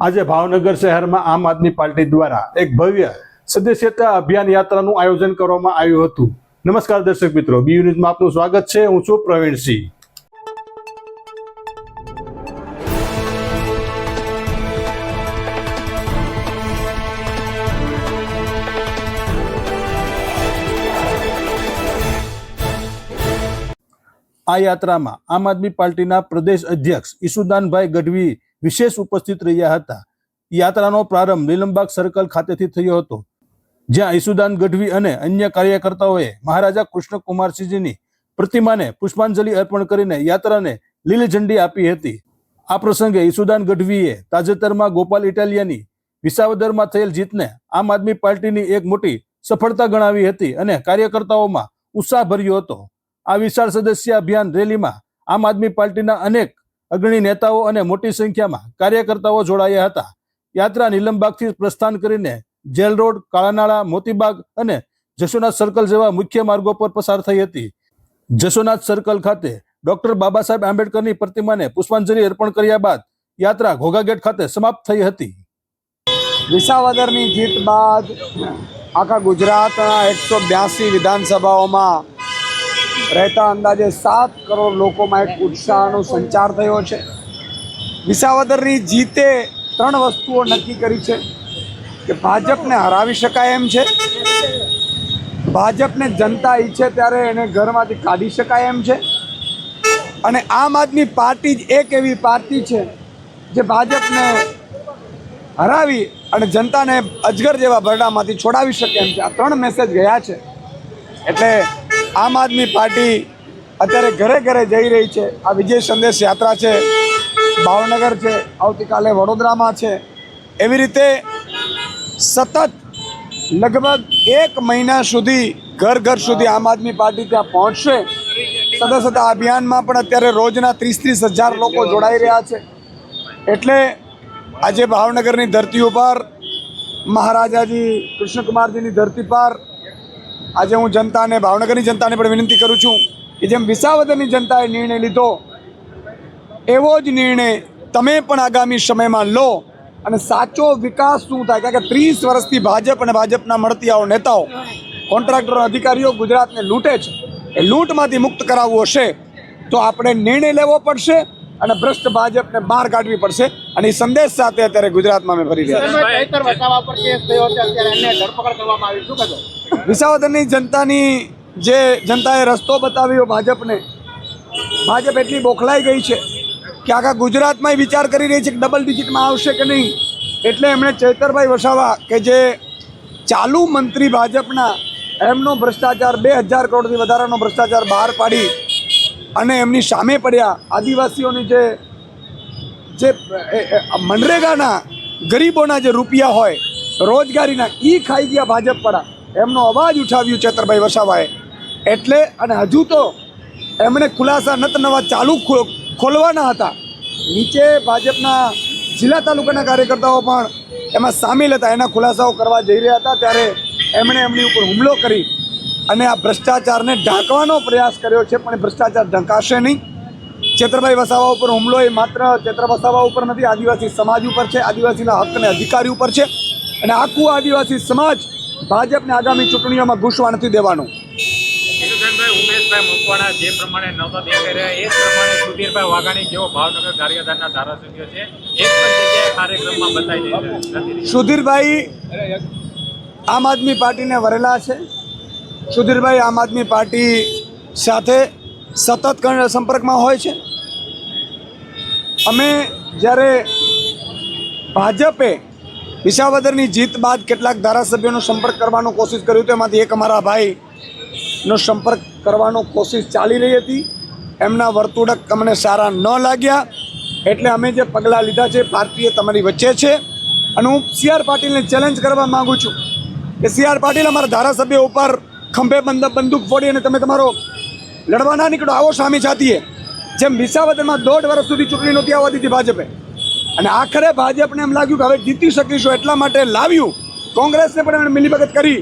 આજે ભાવનગર શહેરમાં આમ આદમી પાર્ટી દ્વારા એક ભવ્ય સદસ્યતા અભિયાન યાત્રાનું આયોજન કરવામાં આવ્યું હતું. નમસ્કાર દર્શક મિત્રો, બી ન્યૂઝમાં આપનું સ્વાગત છે. હું છું પ્રવીણસિંહ. આ યાત્રામાં આમ આદમી પાર્ટીના પ્રદેશ અધ્યક્ષ ઈસુદાનભાઈ ગઢવી વિશેષ ઉપસ્થિત રહ્યા હતા. યાત્રાનો પ્રારંભ નીલમબાગ સર્કલ ખાતેથી થયો હતો. જ્યાં ઈસુદાન ગઢવી અને અન્ય કાર્યકર્તાઓએ મહારાજા કૃષ્ણકુમારસિંહજીની પ્રતિમાને પુષ્પાંજલિ અર્પણ કરીને યાત્રાને લીલી ઝંડી આપી હતી. આ પ્રસંગે ઈસુદાન ગઢવીએ તાજેતરમાં ગોપાલ ઇટાલિયાની વિસાવદરમાં થયેલ જીતને આમ આદમી પાર્ટીની એક મોટી સફળતા ગણાવી હતી અને કાર્યકર્તાઓમાં ઉત્સાહ ભર્યો હતો. આ વિશાળ સદસ્ય અભિયાન રેલીમાં આમ આદમી પાર્ટીના અનેક અગ્રણી નેતાઓ અને મોટી સંખ્યામાં કાર્યકર્તાઓ જોડાયા હતા. યાત્રા નીલમબાગથી પ્રસ્થાન કરીને જેલ રોડ, કાળાનાળા, મોતીબાગ અને જશોનાથ સર્કલ જેવા મુખ્ય માર્ગો પર પસાર થઈ હતી. જશોનાથ સર્કલ ખાતે ડોક્ટર બાબા સાહેબ આંબેડકરની પ્રતિમાને પુષ્પાંજલિ અર્પણ કર્યા બાદ યાત્રા ઘોઘા ગેટ ખાતે સમાપ્ત થઈ હતી. વિસાવદરની જીત બાદ આખા ગુજરાતના એકસો બ્યાસી વિધાનસભાઓમાં રહેતા અંદાજે સાત કરોડ લોકોમાં એક ઉત્સાહનો સંચાર થયો છે. વિસાવદરની જીતે ત્રણ વસ્તુઓ નક્કી કરી છે કે ભાજપને હરાવી શકાય એમ છે. ભાજપને જનતા ઈચ્છે ત્યારે એને ઘરમાંથી કાઢી શકાય એમ છે. અને આમ આદમી પાર્ટી જ એક એવી પાર્ટી છે જે ભાજપને હરાવી અને જનતાને અજગર જેવા ભરડામાંથી છોડાવી શકે એમ છે. આ ત્રણ મેસેજ ગયા છે. એટલે આમ આદમી પાર્ટી અત્યારે ઘરે ઘરે જઈ રહી છે. આ વિજય સંદેશ યાત્રા છે. ભાવનગર છે. આવતીકાલે વડોદરામાં છે. એવી રીતે સતત લગભગ એક મહિના સુધી ઘર ઘર સુધી આમ આદમી પાર્ટી ત્યાં પહોંચશે. સદસ્યતા અભિયાનમાં પણ અત્યારે રોજના ત્રીસ ત્રીસ હજાર લોકો જોડાઈ રહ્યા છે. એટલે આજે ભાવનગરની ધરતી ઉપર મહારાજાજી કૃષ્ણકુમારજીની ધરતી પર આજે હું જનતાને ભાવનગરની જનતાને પણ વિનંતી કરું છું કે જેમ વિસાવદરની જનતાએ નિર્ણય લીધો એવો જ નિર્ણય તમે પણ આગામી સમયમાં લો અને સાચો વિકાસ શું થાય? કારણ કે ત્રીસ વર્ષથી ભાજપ અને ભાજપના મળતી આવો નેતાઓ કોન્ટ્રાક્ટરો અધિકારીઓ ગુજરાતને લૂંટે છે. એ લૂંટમાંથી મુક્ત કરાવવું હશે તો આપણે નિર્ણય લેવો પડશે અને ભ્રષ્ટ ભાજપને બહાર કાઢવી પડશે અને એ સંદેશ સાથે અત્યારે ગુજરાતમાં અમે ફરી રહ્યા છીએ. વિસાવદરની જનતાની જે જનતાએ રસ્તો બતાવ્યો ભાજપને, ભાજપ એટલી બોખલાઈ ગઈ છે કે આખા ગુજરાતમાં વિચાર કરી રહી છે કે ડબલ ડિજિટમાં આવશે કે નહીં. એટલે એમણે ચૈતરભાઈ વસાવા કે જે ચાલુ મંત્રી ભાજપના, એમનો ભ્રષ્ટાચાર બે હજાર કરોડથી વધારાનો ભ્રષ્ટાચાર બહાર પાડી અને એમની સામે પડ્યા આદિવાસીઓની જે જે મનરેગાના ગરીબોના જે રૂપિયા હોય, રોજગારીના એ ખાઈ ગયા ભાજપ પડા એમનો અવાજ ઉઠાવ્યું ચેતરભાઈ વસાવાએ. એટલે અને હજુ તો એમણે ખુલાસા નત નવા ચાલુ ખોલવાના હતા. નીચે ભાજપના જિલ્લા તાલુકાના કાર્યકર્તાઓ પણ એમાં સામેલ હતા. એના ખુલાસાઓ કરવા જઈ રહ્યા હતા. ત્યારે એમણે એમની ઉપર હુમલો કરી અને આ ભ્રષ્ટાચારને ઢાંકવાનો પ્રયાસ કર્યો છે, પણ ભ્રષ્ટાચાર ઢંકાશે નહીં. ચેતરભાઈ વસાવા ઉપર હુમલો એ માત્ર ચેત્ર વસાવા ઉપર નથી, આદિવાસી સમાજ ઉપર છે. આદિવાસીના હક અને અધિકારી ઉપર છે. અને આખું આદિવાસી સમાજ ભાજપને આગામી ચૂંટણીઓમાં ઘૂસવા નથી દેવાનું. કિશોરભાઈ ઉમેશભાઈ મકવાણા જે પ્રમાણે નહોતા દેખાઈ રહ્યા એ પ્રમાણે સુધીરભાઈ વાઘાણી જેઓ ભાવનગર ગારિયાધારના ધારાસભ્ય છે. એક પણ જગ્યાએ કાર્યક્રમમાં બતાવી સુધીરભાઈ આમ આદમી પાર્ટીને વરેલા છે. સુધીરભાઈ આમ આદમી પાર્ટી સાથે સતત સંપર્કમાં હોય છે. અમે જ્યારે ભાજપે વિસાવદરની જીત બાદ કેટલાક ધારાસભ્યોનો સંપર્ક કરવાનો કોશિશ કર્યું તો એમાંથી એક અમારા ભાઈનો સંપર્ક કરવાનો કોશિશ ચાલી રહી હતી. એમના વર્તુળક અમને સારા ન લાગ્યા. એટલે અમે જે પગલાં લીધા છે ભારતીય તમારી વચ્ચે છે. અને હું સી આર પાટીલને ચેલેન્જ કરવા માગું છું કે સી આર પાટીલ અમારા ધારાસભ્ય ઉપર ખંભે બંદ બંદૂક ફોડી અને તમે તમારો લડવા ના નીકળો. આવો સામી જાતીએ જેમ વિસાવદરમાં દોઢ વર્ષ સુધી ચૂંટણી નહોતી આવવા દીધી ભાજપે. અને આખરે ભાજપને એમ લાગ્યું કે હવે જીતી શકીશું એટલા માટે લાવ્યું. કોંગ્રેસને પણ એમણે મિલીભગત કરી.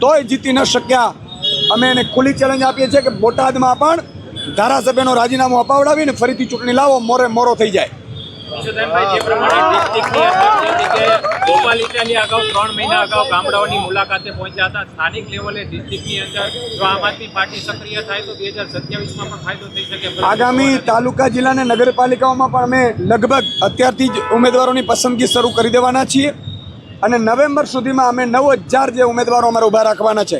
તોય જીતી ન શક્યા. અમે એને ખુલ્લી ચેલેન્જ આપીએ છીએ કે બોટાદમાં પણ ધારાસભ્યનો રાજીનામું અપાવડાવીને ફરીથી ચૂંટણી લાવો, મોરે મોરો થઈ જાય. ઈશુદાનભાઈ જે પ્રમાણે ડિસ્ટ્રિક્ટની અંદર જે જગ્યાએ ગોપાલ ઇટાલિયા અગાઉ ત્રણ મહિના અગાઉ ગામડાઓની મુલાકાતે પહોંચ્યા હતા. સ્થાનિક લેવલે ડિસ્ટ્રિક્ટની અંદર જો આમ આદમી પાર્ટી સક્રિય થાય તો બે હજાર સત્યાવીસમાં પણ ફાયદો થઈ શકે. આગામી તાલુકા જિલ્લા અને નગરપાલિકાઓમાં પણ અમે લગભગ અત્યારથી જ ઉમેદવારોની પસંદગી શરૂ કરી દેવાના છીએ. અને નવેમ્બર સુધીમાં અમે નવ હજાર જે ઉમેદવારો અમારે ઊભા રાખવાના છે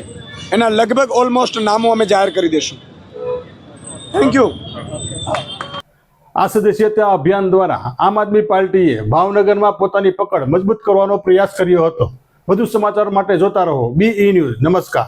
એના લગભગ ઓલમોસ્ટ નામો અમે જાહેર કરી દઈશું થેન્ક યુ આ સદસ્યતા અભિયાન દ્વારા આમ આદમી પાર્ટીએ ભાવનગરમાં પોતાની પકડ મજબૂત કરવાનો પ્રયાસ કર્યો હતો. વધુ સમાચાર માટે જોતા રહો. બી ન્યૂઝ નમસ્કાર.